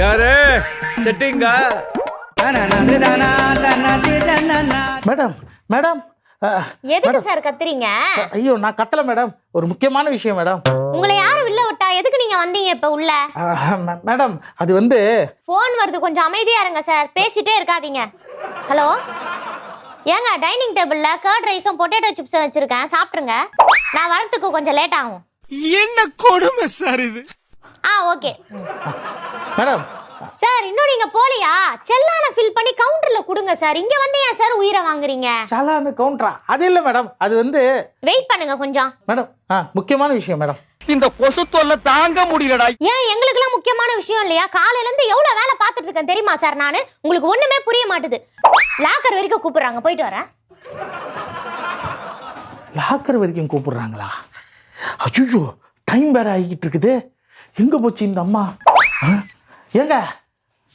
யாரு? செட்டிங்கா madam madam எதுக்கு சார் கத்துறீங்க? ஐயோ நான் கத்தல மேடம். ஒரு முக்கியமான விஷயம் மேடம். உங்களை யாரும் வில்ல விட்டா எதுக்கு நீங்க வந்தீங்க இப்ப உள்ள? மேடம் அது வந்து ஃபோன் வருது கொஞ்சம் அமைதியா இருங்க சார். பேசிட்டே இருக்காதீங்க. ஹலோ ஏங்க டைனிங் டேபிள்ல கர்ட் ரைஸும் பொட்டேட்டோ சிப்ஸும் வச்சிருக்கேன். சாப்பிட்ருங்க நான் வரதுக்கு கொஞ்சம் லேட் ஆகும். என்ன கொடுமை சார் இது? ஆ ஓகே மேடம். சார் இன்னும் நீங்க போலியா? செல்லான ஃபில் பண்ணி கவுண்டர்ல கொடுங்க சார். இங்க வந்து ஏன் சார் உயிரை வாங்குறீங்க? சாலான்னு கவுண்டரா அது இல்லை மேடம். அது வந்து வெயிட் பண்ணுங்க கொஞ்சம். மேடம் ஆ முக்கியமான விஷயம் மேடம். இந்த கொசு தொல்லை தாங்க முடியலடா. ஏன் எங்களுக்குலாம் முக்கியமான விஷயம் இல்லையா? காலையில இருந்து எவ்வளவு வேலை பார்த்துட்டு இருக்கேன் தெரியுமா சார் நானு? உங்களுக்கு ஒண்ணுமே புரிய மாட்டுது. லாக்கர் வரைக்கும் கூப்பிடுறாங்க. போயிட்டு வரேன். லாக்கர் வரைக்கும் கூப்பிடுறாங்களா? அச்சுச்சோ டைம் வேற ஆகிக்கிட்டு இருக்குது. எங்க போச்சு இந்த அம்மா? ஏங்க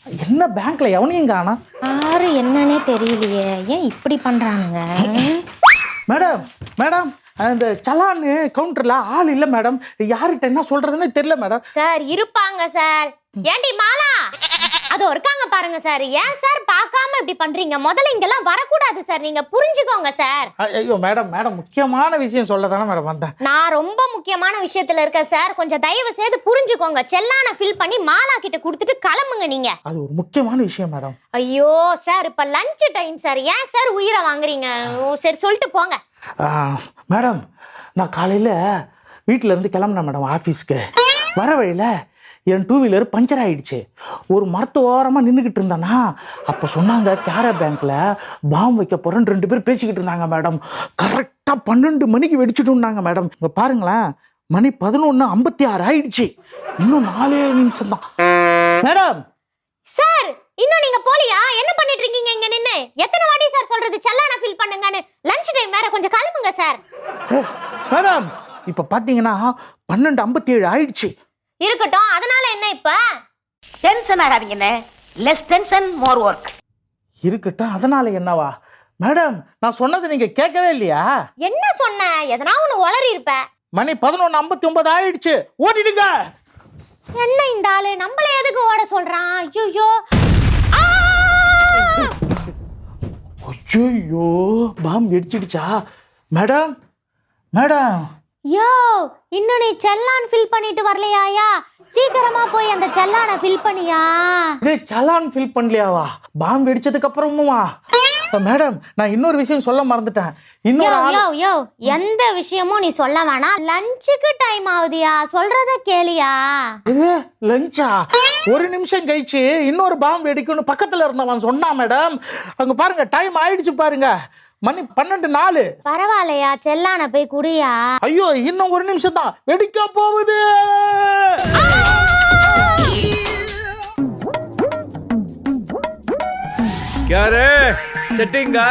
என்ன பேங்க்ல எவனையும் காணோம் யாரு என்னன்னே தெரியலையே. ஏன் இப்படி பண்றாங்க மேடம் மேடம் அந்த சலான்னு கவுண்டர்ல ஆள் இல்லை மேடம் யார்கிட்ட என்ன சொல்றதுன்னு தெரியல மேடம் சார் இருப்பாங்க சார் ஏண்டி மாலா? அது இருக்காங்க பாருங்க சார் ஏன் சார் பார்க்காம இப்படி பண்றீங்க? முதல்ல இங்கெல்லாம் வரக்கூடாது சார் நீங்க புரிஞ்சுக்கோங்க சார் ஐயோ மேடம் மேடம் முக்கியமான விஷயம் சொல்ல தானே மேடம் வந்தேன். நான் ரொம்ப முக்கியமான விஷயத்துல இருக்கேன் சார் கொஞ்சம் தயவு செய்து புரிஞ்சுக்கோங்க. செல்லான ஃபில் பண்ணி மாலா கிட்ட கொடுத்துட்டு கிளம்புங்க நீங்க. அது ஒரு முக்கியமான விஷயம் மேடம் ஐயோ சார் இப்ப லஞ்ச் டைம் சார் ஏன் சார் உயிரை வாங்குறீங்க? சரி சொல்லிட்டு போங்க. மேடம் நான் காலையில் வீட்டிலேருந்து கிளம்புனேன் மேடம் ஆஃபீஸ்க்கு வர வழியில் என் டூ வீலர் பஞ்சர் ஆயிடுச்சு. ஒரு மரத்து ஓரமாக நின்றுக்கிட்டு இருந்தேன்னா அப்போ சொன்னாங்க கேரா பேங்க்கில் பாம் வைக்க போகிறேன்னு ரெண்டு பேர் பேசிக்கிட்டு இருந்தாங்க மேடம். கரெக்டாக பன்னெண்டு மணிக்கு வெடிச்சிட்டுனாங்க மேடம். இங்கே பாருங்களேன் மணி பதினொன்று ஐம்பத்தி ஆறு ஆயிடுச்சு. இன்னும் நாலே நிமிஷம் தான் மேடம்! சார் இன்னும் நீங்க போலியா? என்ன பண்ணிட்டு இருக்கீங்க இங்க நின்னு? எத்தனை வாட்டி சார் சொல்றது? செல்லான ஃபில் பண்ணுங்கன்னு லஞ்ச் டைம் வேற கொஞ்சம் கிளம்புங்க சார். மேடம் இப்போ பார்த்தீங்கன்னா பன்னெண்டு ஐம்பத்தி ஏழு ஆயிடுச்சு. இருக்கட்டும் அதனால என்ன இப்ப? டென்ஷன் ஆகாதீங்கண்ணே லெஸ் டென்ஷன் மோர் ஒர்க் இருக்கட்டும் அதனால என்னவா? மேடம் நான் சொன்னதை நீங்கள் கேட்கவே இல்லையா? என்ன சொன்ன? எதனா ஒண்ணு உளறி இருப்ப. மணி பதினொன்று ஐம்பத்தி ஒன்பது ஆயிடுச்சு. ஓடிடுங்க. என்ன இந்த ஆளு? நம்மள எதுக்கு ஓட சொல்றான்? ஐயோ. ஐயோ பாம் வெடிச்சிடுச்சா? Madam madam. யோ இன்னும் நீ செல்லான் ஃபில் பண்ணிட்டு வரலையாயா? சீக்கிரமா போய் அந்த செல்லான ஃபில் பண்ணியா? இதே சலான் ஃபில் பண்ணலையாவா? பாம் வெடிச்சதுக்கு அப்புறமுமா? மேடம் நான் இன்னொரு விஷயம் சொல்ல மறந்துட்டேன். யோ இன்னொரு ஆள் யோ யோ எந்த விஷயமும் நீ சொல்ல வேணாம். லஞ்சுக்கு டைம் ஆகுதியா? சொல்றத கேளியா? இது லஞ்சா ஒரு நிமிஷம் கழிச்சு இன்னொரு பாம் வெடிக்கும்னு பக்கத்துல இருந்தவன் சொன்னான் மேடம் அங்க பாருங்க டைம் ஆயிடுச்சு பாருங்க. மணி பன்னெண்டு நாலு. பரவாயில்லையா? செல்லான போய் குடியா? ஐயோ இன்னும் ஒரு நிமிஷம் தான். வெடிக்க போகுது. யாரு? செட்டிங்கா.